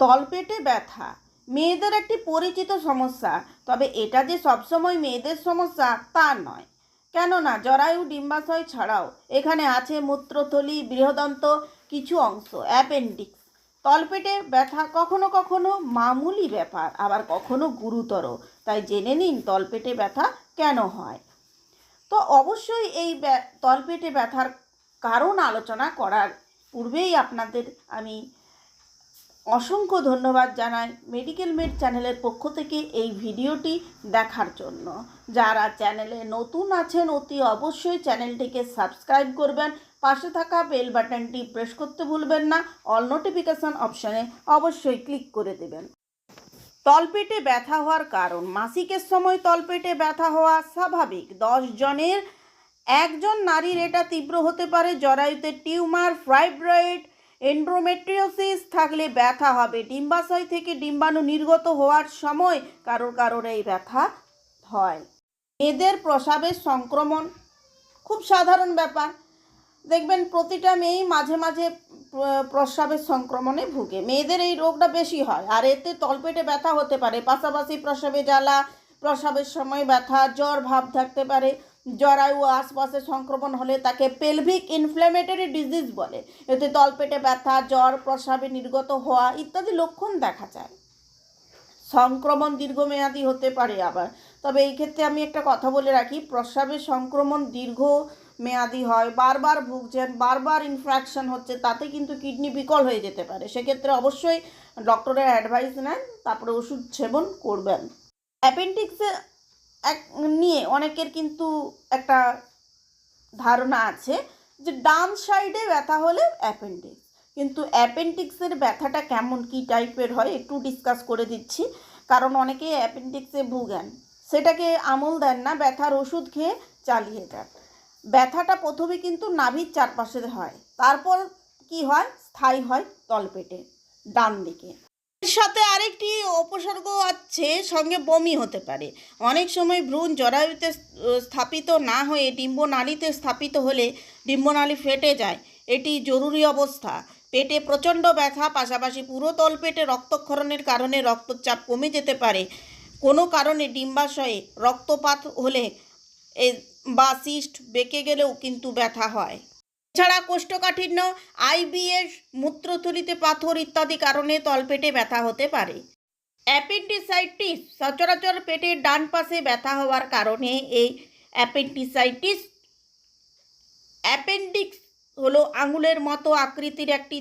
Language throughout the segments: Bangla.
তলপেটে ব্যথা। মেয়েদের একটি পরিচিত সমস্যা, তবে এটা যে সবসময় মেয়েদের সমস্যা, তা নয়। কেননা জরায়ু ডিম্বাশয় ছাড়াও এখানে আছে মূত্রথলি, বৃহদন্ত, কিছু অংশ, অ্যাপেন্ডিক্স। তলপেটে ব্যথা কখনো কখনো মামুলি ব্যাপার, আবার কখনো গুরুতর। তাই জেনে নিন তলপেটে ব্যথা কেন হয়। তো অবশ্যই এই তলপেটে ব্যথার কারণ আলোচনা করার পূর্বেই আপনাদের আমি অসংখ্য ধন্যবাদ জানাই মেডিকেল মেড চ্যানেলের পক্ষ থেকে এই ভিডিওটি দেখার জন্য। যারা চ্যানেলে নতুন আছেন, অতি অবশ্যই চ্যানেলটিকে সাবস্ক্রাইব করবেন। পাশে থাকা বেল বাটনটি প্রেস করতে ভুলবেন না। অল নোটিফিকেশান অপশানে অবশ্যই ক্লিক করে দেবেন। তলপেটে ব্যথা হওয়ার কারণ। মাসিকের সময় তলপেটে ব্যথা হওয়া স্বাভাবিক। দশ জনের, একজন নারীর এটা তীব্র হতে পারে জরায়ুতে টিউমার, ফাইব্রয়েড এন্ড্রোমেট্রিওসিস থাকলে ব্যথা হবে। ডিম্বাশয় থেকে ডিম্বাণু নির্গত হওয়ার সময় কারোর কারোর এই ব্যথা হয়। মেয়েদের প্রসাবের সংক্রমণ খুব সাধারণ ব্যাপার। দেখবেন প্রতিটা মেয়েই মাঝে মাঝে প্রস্রাবের সংক্রমণে ভুগে। মেয়েদের এই রোগটা বেশি হয় আর এতে তলপেটে ব্যথা হতে পারে। পাশাপাশি প্রসাবে জ্বালা, প্রসাবের সময় ব্যথা, জ্বর, ভাব থাকতে পারে। জরায়ু আশপাশে সংক্রমণ হলে তাকে পেলভিক ইনফ্ল্যামেটরি ডিজিজ বলে। এতে তলপেটে ব্যথা, জ্বর, প্রস্রাবে নির্গত হওয়া ইত্যাদি লক্ষণ দেখা যায়। সংক্রমণ দীর্ঘমেয়াদী হতে পারে আবার। তবে এই ক্ষেত্রে আমি একটা কথা বলে রাখি প্রস্রাবের সংক্রমণ দীর্ঘ মেয়াদি হয়, বারবার ভুগছেন, বারবার ইনফ্রাকশন হচ্ছে, তাতে কিন্তু কিডনি বিকল হয়ে যেতে পারে। সেক্ষেত্রে অবশ্যই ডক্টরের অ্যাডভাইস নেন, তারপরে ওষুধ সেবন করবেন। অ্যাপেন্ডিক্সে এক নিয়ে অনেকের কিন্তু একটা ধারণা আছে যে ডান সাইডে ব্যথা হলে অ্যাপেন্ডিক্স। কিন্তু অ্যাপেন্ডিক্সের ব্যথাটা কেমন, কী টাইপের হয় একটু ডিসকাস করে দিচ্ছি। কারণ অনেকে অ্যাপেন্ডিক্সে ভুগেন। সেটাকে আমল দেন না, ব্যথার ওষুধ খেয়ে চালিয়ে যান। ব্যথাটা প্রথমে কিন্তু নাভির চারপাশে হয়, তারপর কি হয়? স্থায়ী হয় তলপেটে ডান দিকে সাথে আরেকটি উপসর্গ আছে, সঙ্গে বমি হতে পারে। অনেক সময় ভ্রূণ জরায়ুতে স্থাপিত না হয়ে ডিম্বনালীতে স্থাপিত হলে ডিম্বনালী ফেটে যায়। এটি জরুরি অবস্থা। পেটে প্রচণ্ড ব্যথা, পাশাপাশি পুরো তলপেটে রক্তক্ষরণের কারণে রক্তচাপ কমে যেতে পারে। কোনো কারণে ডিম্বাশয়ে রক্তপাত হলে বা সিস্ট বেঁকে গেলেও কিন্তু ব্যথা হয়। এছাড়া কোষ্ঠকাঠিন্য আইবিএস মূত্রথলিতে পাথর ইত্যাদি কারণে তলপেটে ব্যথা হতে পারে। অ্যাপেন্ডিসাইটিস, সচরাচর পেটের ডান পাশে ব্যথা হওয়ার কারণে এই অ্যাপেন্ডিসাইটিস অ্যাপেন্ডিক্স হলো আঙুলের মতো আকৃতির একটি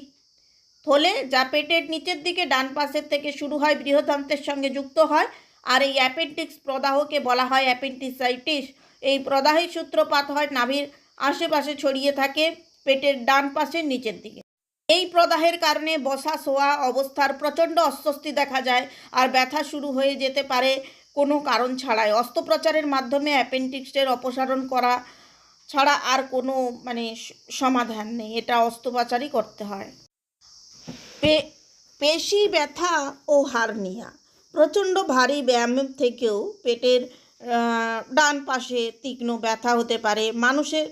থলে যা পেটের নিচের দিকে ডান পাশের থেকে শুরু হয়, বৃহদান্তের সঙ্গে যুক্ত হয়। আর এই অ্যাপেন্ডিক্স প্রদাহকে বলা হয় অ্যাপেন্ডিসাইটিস। এই প্রদাহের সূত্রপাত হয় নাভির আশেপাশে ছড়িয়ে থাকে পেটের ডান পাশের নিচের দিকে। এই প্রদাহের কারণে বসা, শোয়া অবস্থার প্রচণ্ড অস্বস্তি দেখা যায় আর ব্যথা শুরু হয়ে যেতে পারে কোনো কারণ ছাড়াই। অস্ত্রোপচারের মাধ্যমে অ্যাপেন্ডিক্সের অপসারণ করা ছাড়া আর কোনো মানে সমাধান নেই। এটা অস্ত্রোপচারই করতে হয়। পে- পেশি ব্যথা ও হার্নিয়া। প্রচণ্ড ভারী ব্যায়াম থেকেও পেটের ডান পাশে তীক্ষ্ণ ব্যথা হতে পারে। মানুষের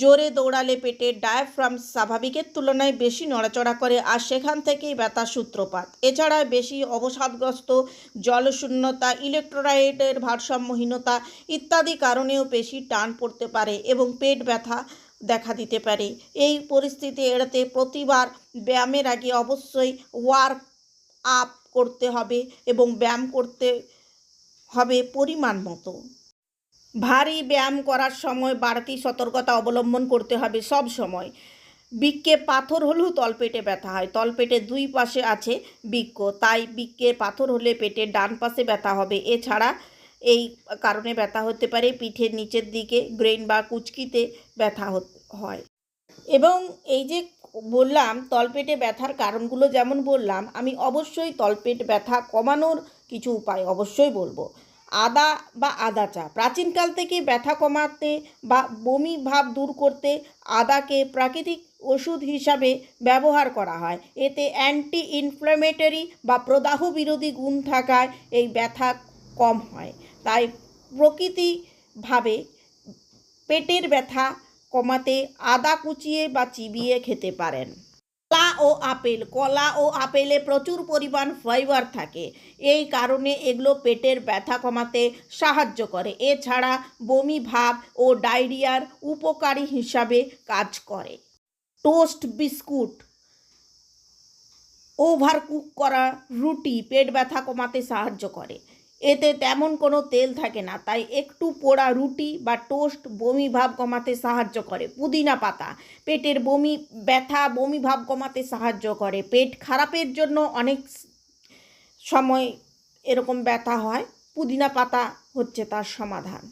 জোরে দৌড়ালে পেটে ডায়াফ্রাম স্বাভাবিকের তুলনায় বেশি নড়াচড়া করে আর সেখান থেকেই ব্যথার সূত্রপাত। এছাড়া বেশি অবসাদগ্রস্ত জলশূন্যতা, ইলেকট্রোলাইটের ভারসাম্যহীনতা ইত্যাদি কারণেও পেশি টান পড়তে পারে এবং পেট ব্যথা দেখা দিতে পারে। এই পরিস্থিতি এড়াতে প্রতিবার ব্যায়ামের আগে অবশ্যই ওয়ার্ক আপ করতে হবে এবং ব্যায়াম করতে হবে পরিমাণ মতো। ভারী ব্যায়াম করার সময় বাড়তি সতর্কতা অবলম্বন করতে হবে সব সময়। বৃক্কে পাথর হলেও তলপেটে ব্যথা হয়। তলপেটে দুই পাশে আছে বৃক্ক। তাই বৃক্কে পাথর হলে পেটের ডান পাশে ব্যথা হবে। এছাড়া এই কারণে ব্যথা হতে পারে, পিঠের নিচের দিকে গ্রেন বা কুচকিতে ব্যথা হয়। এবং এই যে বললাম, তলপেটে ব্যথার কারণগুলো যেমন বললাম, আমি অবশ্যই তলপেট ব্যথা কমানোর কিছু উপায় অবশ্যই বলব। আদা বা আদা চা। প্রাচীনকাল থেকে ব্যথা কমাতে বা বমি ভাব দূর করতে আদাকে প্রাকৃতিক ওষুধ হিসাবে ব্যবহার করা হয়। এতে অ্যান্টি ইনফ্ল্যামেটরি বা প্রদাহ বিরোধী গুণ থাকায় এই ব্যথা কম হয়। তাই প্রকৃতিভাবে পেটের ব্যথা কমাতে আদা কুচিয়ে বা চিবিয়ে খেতে পারেন। ও আপেল, কলা ও আপেলে প্রচুর পরিমাণ ফাইবার থাকে। এই কারণে এগুলো পেটের ব্যথা কমাতে সাহায্য করে। এছাড়া বমি ভাব ও ডায়রিয়ার উপকারী হিসাবে কাজ করে। টোস্ট বিস্কুট ওভার কুক করা রুটি পেট ব্যথা কমাতে সাহায্য করে। এতে তেমন কোনো তেল থাকে না, তাই একটু পোড়া রুটি বা টোস্ট বমি ভাব কমাতে সাহায্য করে। পুদিনা পাতা, পেটের বমি, ব্যথা, বমি ভাব কমাতে সাহায্য করে। পেট খারাপের জন্য অনেক সময় এরকম ব্যথা হয়, পুদিনা পাতা হচ্ছে তার সমাধান।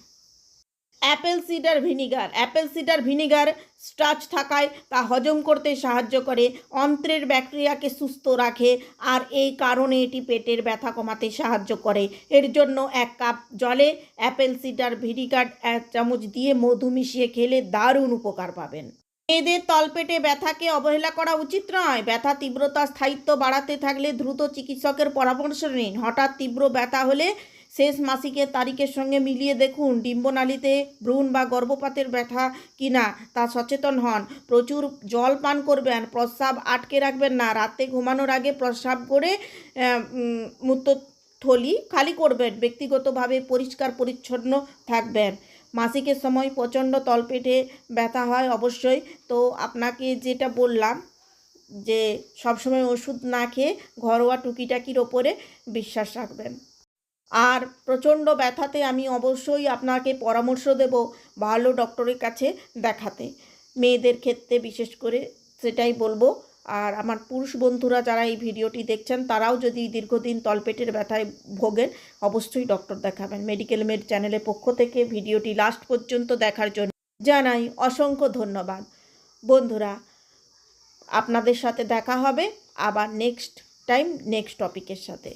Apple cider vinegar. Apple cider vinegar starch থাকায় তা হজম করতে সাহায্য করে, অন্ত্রের ব্যাকটেরিয়াকে সুস্থ রাখে আর এই কারণে এটি পেটের ব্যথা কমাতে সাহায্য করে। এর জন্য এক কাপ জলে অ্যাপেল সিডার ভিনিগার, এক চামচ দিয়ে মধু মিশিয়ে খেলে দারুণ উপকার পাবেন। মেয়েদের তলপেটে ব্যথাকে অবহেলা করা উচিত নয়। ব্যথা তীব্রতা স্থায়িত্ব বাড়াতে থাকলে দ্রুত চিকিৎসকের পরামর্শ নিন। হঠাৎ তীব্র ব্যথা হলে শেষ মাসিকের তারিখের সঙ্গে মিলিয়ে দেখুন ডিম্বনালীতে ভ্রূণ বা গর্ভপাতের ব্যথা কিনা তা সচেতন হন। প্রচুর জল পান করবেন, প্রস্রাব আটকে রাখবেন না। রাতে ঘুমানোর আগে প্রস্রাব করে মূত্রথলি খালি করবেন। ব্যক্তিগতভাবে পরিষ্কার পরিচ্ছন্ন থাকবেন। মাসিকের সময় প্রচণ্ড তলপেটে ব্যথা হয় অবশ্যই। তো আপনাকে যেটা বললাম, যে সবসময় ওষুধ না খেয়ে ঘরোয়া টুকিটাকির ওপরে বিশ্বাস রাখবেন। আর প্রচণ্ড ব্যথাতে আমি অবশ্যই আপনাকে পরামর্শ দেব ভালো ডক্টরের কাছে দেখাতে। মেয়েদের ক্ষেত্রে বিশেষ করে সেটাই বলব। আর আমার পুরুষ বন্ধুরা যারা এই ভিডিওটি দেখছেন, তারাও যদি দীর্ঘদিন তলপেটের ব্যথায় ভোগেন, অবশ্যই ডক্টর দেখাবেন। মেডিকেল মেড চ্যানেলের পক্ষ থেকে ভিডিওটি লাস্ট পর্যন্ত দেখার জন্য জানাই অসংখ্য ধন্যবাদ। বন্ধুরা, আপনাদের সাথে দেখা হবে আবার নেক্সট টাইম, নেক্সট টপিকের সাথে।